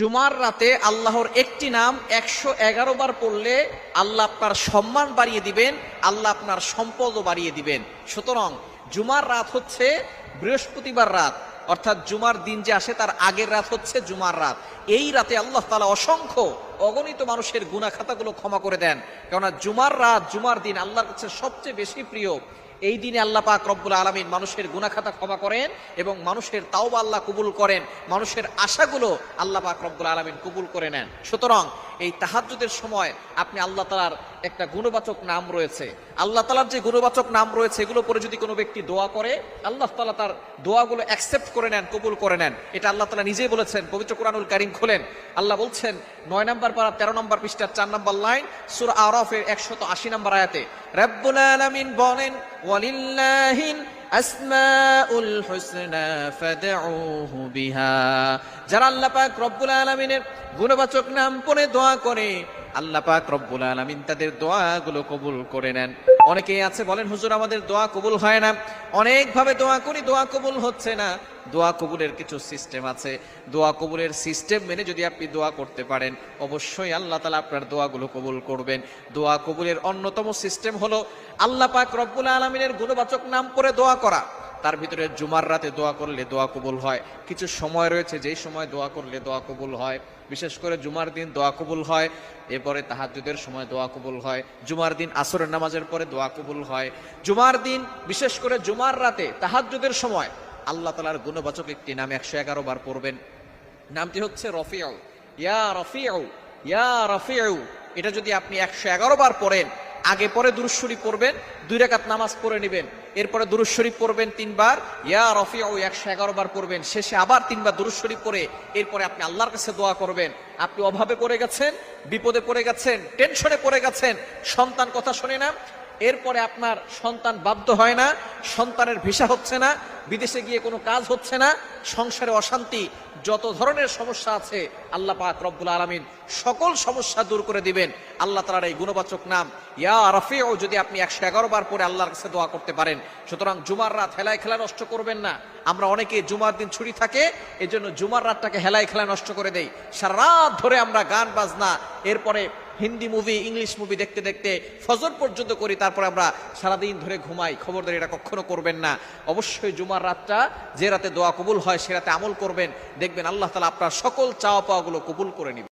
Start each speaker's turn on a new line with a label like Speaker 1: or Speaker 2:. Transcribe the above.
Speaker 1: জুমার রাতে আল্লাহর একটি নাম একশো এগারো বার পড়লে আল্লাহ আপনার সম্মান বাড়িয়ে দিবেন, আল্লাহ আপনার সম্পদও বাড়িয়ে দিবেন। সুতরাং জুমার রাত হচ্ছে বৃহস্পতিবার রাত। অর্থাৎ জুমার দিন যে আসে, তার আগের রাত হচ্ছে জুমার রাত। এই রাতে আল্লাহ তালা অসংখ্য অগণিত মানুষের গুণা খাতাগুলো ক্ষমা করে দেন। কেননা জুমার রাত, জুমার দিন আল্লাহর কাছে সবচেয়ে বেশি প্রিয়। এই দিনে আল্লাহ পাক রব্বুল আলমিন মানুষের গুনাখাতা ক্ষমা করেন এবং মানুষের তাওবা আল্লাহ কবুল করেন। মানুষের আশাগুলো আল্লাহ পাক রব্বুল আলমিন কবুল করে নেন। সুতরাং এই তাহাজ্জুদের সময় আপনি আল্লাহ তালার একটা গুণবাচক নাম রয়েছে। আল্লাহ তালার যে গুণবাচক নাম রয়েছে, এগুলো পরে যদি কোনো ব্যক্তি দোয়া করে, আল্লাহ তালা তার দোয়াগুলো অ্যাকসেপ্ট করে নেন, কবুল করে নেন। এটা আল্লাহ তালা নিজেই বলেছেন, পবিত্র কোরআনুল কারিম খোলেন। আল্লাহ বলছেন, নয় নম্বর পারা, তেরো নম্বর পৃষ্ঠার চার নম্বর লাইন, সুর আরফের একশত আশি নম্বর আয়াতে, রব্বুল আলামিন বলেন ওয়ালিল্লাহিন আসমাউল হুসনা ফাদউহু বিহা। যারা আল্লাহ পাক রব্বুল আলামিনের গুণবাচক নাম পড়ে দোয়া করে, আল্লাহ পাক রব্বুল আলামিন তাদের দোয়াগুলো কবুল করে নেন। অনেকেই আছে, বলেন, হুজুর, আমাদের দোয়া কবুল হয় না। অনেকভাবে দোয়া করি, দোয়া কবুল হচ্ছে না। দোয়া কবুলের কিছু সিস্টেম আছে। দোয়া কবুলের সিস্টেম মেনে যদি আপনি দোয়া করতে পারেন, অবশ্যই আল্লাহ তালা আপনার দোয়াগুলো কবুল করবেন। দোয়া কবুলের অন্যতম সিস্টেম হলো আল্লাহ পাক রব্বুল আলমিনের গুণবাচক নাম করে দোয়া করা। তার ভিতরে জুমার রাতে দোয়া করলে দোয়া কবুল হয়। কিছু সময় রয়েছে, যেই সময় দোয়া করলে দোয়া কবুল হয়। বিশেষ করে জুমার দিন দোয়া কবুল হয়, এরপরে তাহাজুদের সময় দোয়া কবুল হয়। জুমার দিন আসরের নামাজের পরে দোয়া কবুল হয়। জুমার দিন, বিশেষ করে জুমার রাতে তাহাজুদের সময় আল্লাহ তালার গুণবাচক একটি নাম একশো এগারো বার পড়বেন। নামটি হচ্ছে রফিউ। ইয়া রফিউ ইয়া রফিউ। এটা যদি আপনি একশো এগারো বার পড়েন আগে পরে দুরুশ্বরী পড়বেন, দুই রেখাত নামাজ পড়ে নেবেন। এরপরে দুরুশ্বরী পড়বেন তিনবার, ইয়া ও একশো এগারো বার পড়বেন, শেষে আবার তিনবার দুরুশ্বরী পড়ে, এরপরে আপনি আল্লাহর কাছে দোয়া করবেন। আপনি অভাবে পড়ে গেছেন, বিপদে পড়ে গেছেন টেনশনে পড়ে গেছেন, সন্তান কথা শুনে না এরপরে আপনার সন্তান বাধ্য হয় না, সন্তানের ভিসা হচ্ছে না, বিদেশে গিয়ে কোনো কাজ হচ্ছে না, সংসারে অশান্তি, যত ধরনের সমস্যা আছে, আল্লাহ পাক রব্বুল আলমিন সকল সমস্যা দূর করে দিবেন। আল্লাহ তালার এই গুণবাচক নাম, ইয়া রফিও যদি আপনি একশো এগারো বার পরে আল্লাহর কাছে দোয়া করতে পারেন। সুতরাং জুমার রাত হেলায় খেলা নষ্ট করবেন না। আমরা অনেকে জুমার দিন ছুটি থাকে, এজন্য জুমার রাতটাকে হেলায় খেলায় নষ্ট করে দেই। সারা রাত ধরে আমরা গান বাজনা, এরপরে হিন্দি মুভি ইংলিশ মুভি দেখতে দেখতে ফজর পর্যন্ত করি, তারপর আমরা সারাদিন ধরে ঘুমাই। খবরদারি এটা কখনো করবেন না। অবশ্যই জুমার রাতটা যে রাতে দোয়া কবুল হয়, সে রাতে আমল করবেন। দেখবেন আল্লাহ তালা আপনার সকল চাওয়া পাওয়াগুলো কবুল করে নিবে।